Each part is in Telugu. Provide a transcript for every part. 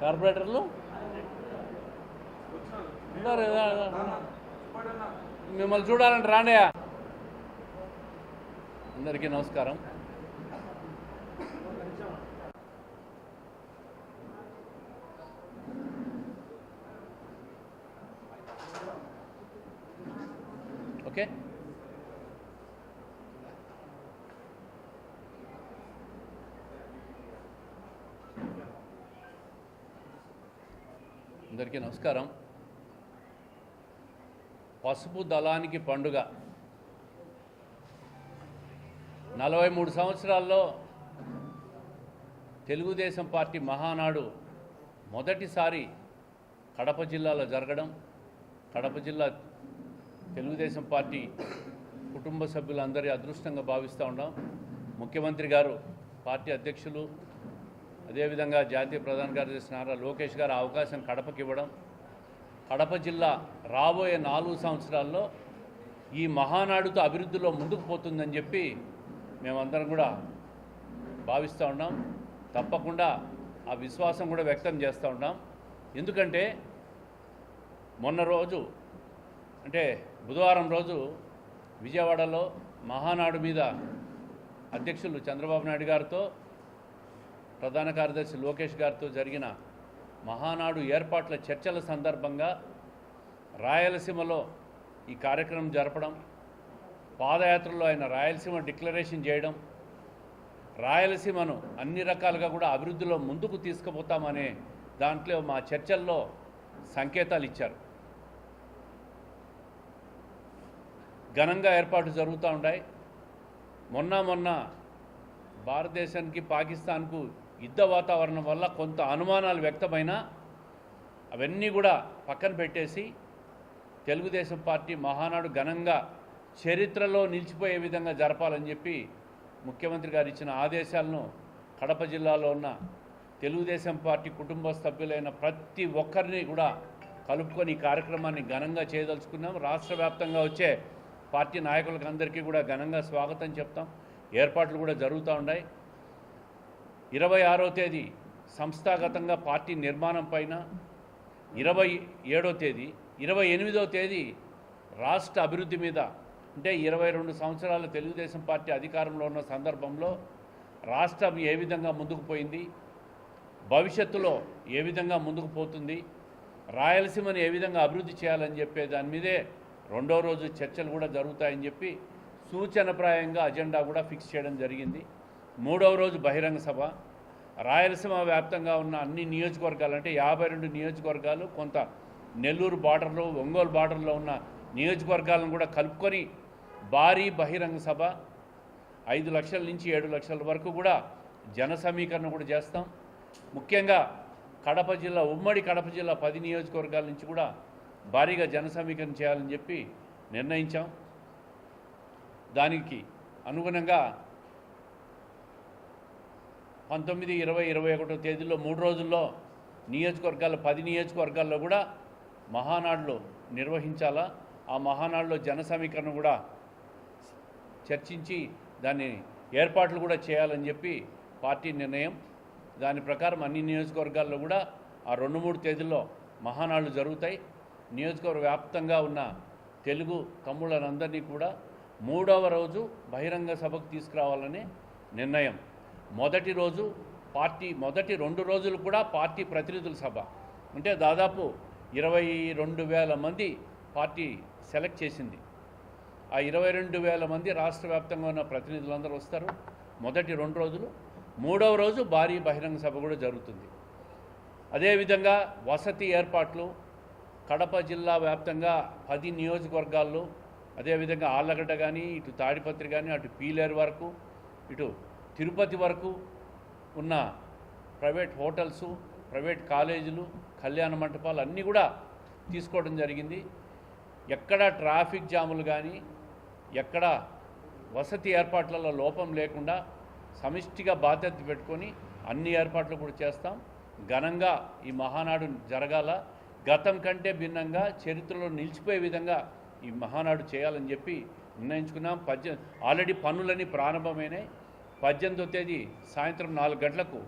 కార్పొరేటర్లు? ఉన్నారు మిమ్మల్ని చూడాలంటే రాండియా అందరికీ నమస్కారం. అందరికీ నమస్కారం. పసుపు దళానికి పండుగ. నలభై మూడు సంవత్సరాల్లో తెలుగుదేశం పార్టీ మహానాడు మొదటిసారి కడప జిల్లాలో జరగడం. కడప జిల్లా తెలుగుదేశం పార్టీ కుటుంబ సభ్యులందరి అదృష్టంగా భావిస్తూ ఉన్నాం. ముఖ్యమంత్రి గారు పార్టీ అధ్యక్షులు అదేవిధంగా జాతీయ ప్రధాన కార్యదర్శి నారా లోకేష్ గారు అవకాశం కడపకి ఇవ్వడం కడప జిల్లా రాబోయే నాలుగు సంవత్సరాల్లో ఈ మహానాడుతో అభివృద్ధిలో ముందుకు పోతుందని చెప్పి మేమందరం కూడా భావిస్తూ ఉన్నాం. తప్పకుండా ఆ విశ్వాసం కూడా వ్యక్తం చేస్తూ ఉన్నాం. ఎందుకంటే మొన్న రోజు అంటే బుధవారం రోజు విజయవాడలో మహానాడు మీద అధ్యక్షులు చంద్రబాబు నాయుడు గారితో ప్రధాన కార్యదర్శి లోకేష్ గారితో జరిగిన మహానాడు ఏర్పాట్ల చర్చల సందర్భంగా రాయలసీమలో ఈ కార్యక్రమం జరపడం పాదయాత్రలో ఆయన రాయలసీమ డిక్లరేషన్ చేయడం రాయలసీమను అన్ని రకాలుగా కూడా అభివృద్ధిలో ముందుకు తీసుకుపోతామనే దాంట్లో మా చర్చల్లో సంకేతాలు ఇచ్చారు. ఘనంగా ఏర్పాటు జరుగుతూ ఉన్నాయి. మొన్న మొన్న భారతదేశానికి పాకిస్తాన్కు యుద్ధ వాతావరణం వల్ల కొంత అనుమానాలు వ్యక్తమైనా అవన్నీ కూడా పక్కన పెట్టేసి తెలుగుదేశం పార్టీ మహానాడు ఘనంగా చరిత్రలో నిలిచిపోయే విధంగా జరపాలని చెప్పి ముఖ్యమంత్రి గారు ఇచ్చిన ఆదేశాలను కడప జిల్లాలో ఉన్న తెలుగుదేశం పార్టీ కుటుంబ సభ్యులైన ప్రతి ఒక్కరిని కూడా కలుపుకొని ఈ కార్యక్రమాన్ని ఘనంగా చేయదలుచుకున్నాం. రాష్ట్ర వ్యాప్తంగా వచ్చే పార్టీ నాయకులకు అందరికీ కూడా ఘనంగా స్వాగతం చెప్తాం. ఏర్పాట్లు కూడా జరుగుతూ ఉన్నాయి. ఇరవై ఆరో తేదీ సంస్థాగతంగా పార్టీ నిర్మాణం పైన ఇరవై ఏడో తేదీ ఇరవై ఎనిమిదో తేదీ రాష్ట్ర అభివృద్ధి మీద అంటే ఇరవై రెండు సంవత్సరాల తెలుగుదేశం పార్టీ అధికారంలో ఉన్న సందర్భంలో రాష్ట్రం ఏ విధంగా ముందుకు పోయింది భవిష్యత్తులో ఏ విధంగా ముందుకు పోతుంది రాయలసీమను ఏ విధంగా అభివృద్ధి చేయాలని చెప్పే దాని మీదే రెండో రోజు చర్చలు కూడా జరుగుతాయని చెప్పి సూచనప్రాయంగా అజెండా కూడా ఫిక్స్ చేయడం జరిగింది. మూడవ రోజు బహిరంగ సభ. రాయలసీమ వ్యాప్తంగా ఉన్న అన్ని నియోజకవర్గాలు అంటే యాభై రెండు నియోజకవర్గాలు కొంత నెల్లూరు బార్డర్లో ఒంగోలు బార్డర్లో ఉన్న నియోజకవర్గాలను కూడా కలుపుకొని భారీ బహిరంగ సభ. ఐదు లక్షల నుంచి ఏడు లక్షల వరకు కూడా జన సమీకరణ కూడా చేస్తాం. ముఖ్యంగా కడప జిల్లా ఉమ్మడి కడప జిల్లా పది నియోజకవర్గాల నుంచి కూడా భారీగా జన సమీకరణ చేయాలని చెప్పి నిర్ణయించాం. దానికి అనుగుణంగా పంతొమ్మిది ఇరవై ఇరవై ఒకటో తేదీలో మూడు రోజుల్లో నియోజకవర్గాల పది నియోజకవర్గాల్లో కూడా మహానాడులు నిర్వహించాలా? ఆ మహానాడులో జన సమీకరణ కూడా చర్చించి దాన్ని ఏర్పాట్లు కూడా చేయాలని చెప్పి పార్టీ నిర్ణయం. దాని ప్రకారం అన్ని నియోజకవర్గాల్లో కూడా ఆ రెండు మూడు తేదీల్లో మహానాళ్ళు జరుగుతాయి. నియోజకవర్గ వ్యాప్తంగా ఉన్న తెలుగు తమ్ముళ్ళనందరినీ కూడా మూడవ రోజు బహిరంగ సభకు తీసుకురావాలనే నిర్ణయం. మొదటి రోజు పార్టీ మొదటి రెండు రోజులు కూడా పార్టీ ప్రతినిధుల సభ. అంటే దాదాపు ఇరవై రెండు వేల మంది పార్టీ సెలెక్ట్ చేసింది. ఆ ఇరవై రెండు వేల మంది రాష్ట్ర వ్యాప్తంగా ఉన్న ప్రతినిధులందరూ వస్తారు మొదటి రెండు రోజులు. మూడవ రోజు భారీ బహిరంగ సభ కూడా జరుగుతుంది. అదేవిధంగా వసతి ఏర్పాట్లు కడప జిల్లా వ్యాప్తంగా పది నియోజకవర్గాల్లో అదేవిధంగా ఆళ్ళగడ్డ కానీ ఇటు తాడిపత్రి కానీ అటు పీలేరు వరకు ఇటు తిరుపతి వరకు ఉన్న ప్రైవేట్ హోటల్స్ ప్రైవేట్ కాలేజీలు కళ్యాణ మంటపాలు అన్నీ కూడా తీసుకోవడం జరిగింది. ఎక్కడ ట్రాఫిక్ జాములు కానీ ఎక్కడ వసతి ఏర్పాట్లలో లోపం లేకుండా సమిష్టిగా బాధ్యత పెట్టుకొని అన్ని ఏర్పాట్లు కూడా చేస్తాం. ఘనంగా ఈ మహానాడు జరగాల. గతం కంటే భిన్నంగా చరిత్రలో నిలిచిపోయే విధంగా ఈ మహానాడు చేయాలని చెప్పి నిర్ణయించుకున్నాం. పద్దె ఆల్రెడీ పనులన్నీ ప్రారంభమైనాయి. పద్దెనిమిదో తేదీ సాయంత్రం నాలుగు గంటలకు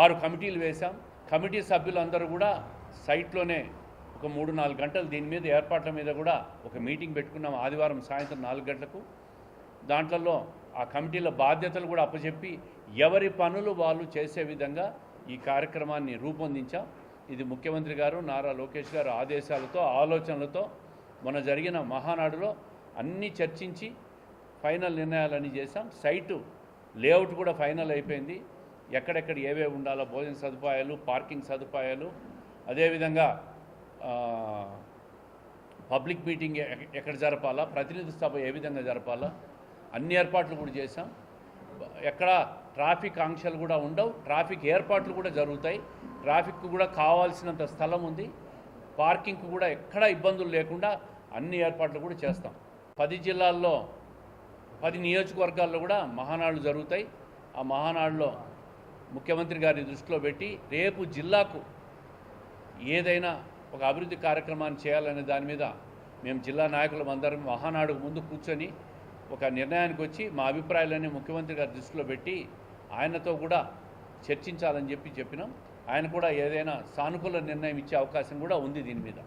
ఆరు కమిటీలు వేశాం. కమిటీ సభ్యులందరూ కూడా సైట్లోనే ఒక మూడు నాలుగు గంటలు దీని మీద ఏర్పాట్ల మీద కూడా ఒక మీటింగ్ పెట్టుకున్నాం ఆదివారం సాయంత్రం నాలుగు గంటలకు. దాంట్లో ఆ కమిటీల బాధ్యతలు కూడా అప్పచెప్పి ఎవరి పనులు వాళ్ళు చేసే విధంగా ఈ కార్యక్రమాన్ని రూపొందించాం. ఇది ముఖ్యమంత్రి గారు నారా లోకేష్ గారు ఆదేశాలతో ఆలోచనలతో మొన్న జరిగిన మహానాడులో అన్నీ చర్చించి ఫైనల్ నిర్ణయాలన్నీ చేశాం. సైటు లేఅవుట్ కూడా ఫైనల్ అయిపోయింది. ఎక్కడెక్కడ ఏవేవి ఉండాలో భోజన సదుపాయాలు పార్కింగ్ సదుపాయాలు అదేవిధంగా పబ్లిక్ మీటింగ్ ఎక్కడ జరపాలా ప్రతినిధి సభ ఏ విధంగా జరపాలా అన్ని ఏర్పాట్లు కూడా చేశాం. ఎక్కడ ట్రాఫిక్ ఆంక్షలు కూడా ఉండవు. ట్రాఫిక్ ఏర్పాట్లు కూడా జరుగుతాయి. ట్రాఫిక్ కూడా కావాల్సినంత స్థలం ఉంది. పార్కింగ్కు కూడా ఎక్కడ ఇబ్బందులు లేకుండా అన్ని ఏర్పాట్లు కూడా చేస్తాం. పది జిల్లాల్లో పది నియోజకవర్గాల్లో కూడా మహానాళ్ళు జరుగుతాయి. ఆ మహానాడులో ముఖ్యమంత్రి గారిని దృష్టిలో పెట్టి రేపు జిల్లాకు ఏదైనా ఒక అభివృద్ధి కార్యక్రమాన్ని చేయాలనే దాని మీద మేము జిల్లా నాయకులం అందరం మహానాడు ముందు కూర్చొని ఒక నిర్ణయానికి వచ్చి మా అభిప్రాయాలన్నీ ముఖ్యమంత్రి గారి దృష్టిలో పెట్టి ఆయనతో కూడా చర్చించాలని చెప్పి చెప్పినాం. ఆయన కూడా ఏదైనా సానుకూల నిర్ణయం ఇచ్చే అవకాశం కూడా ఉంది దీని మీద.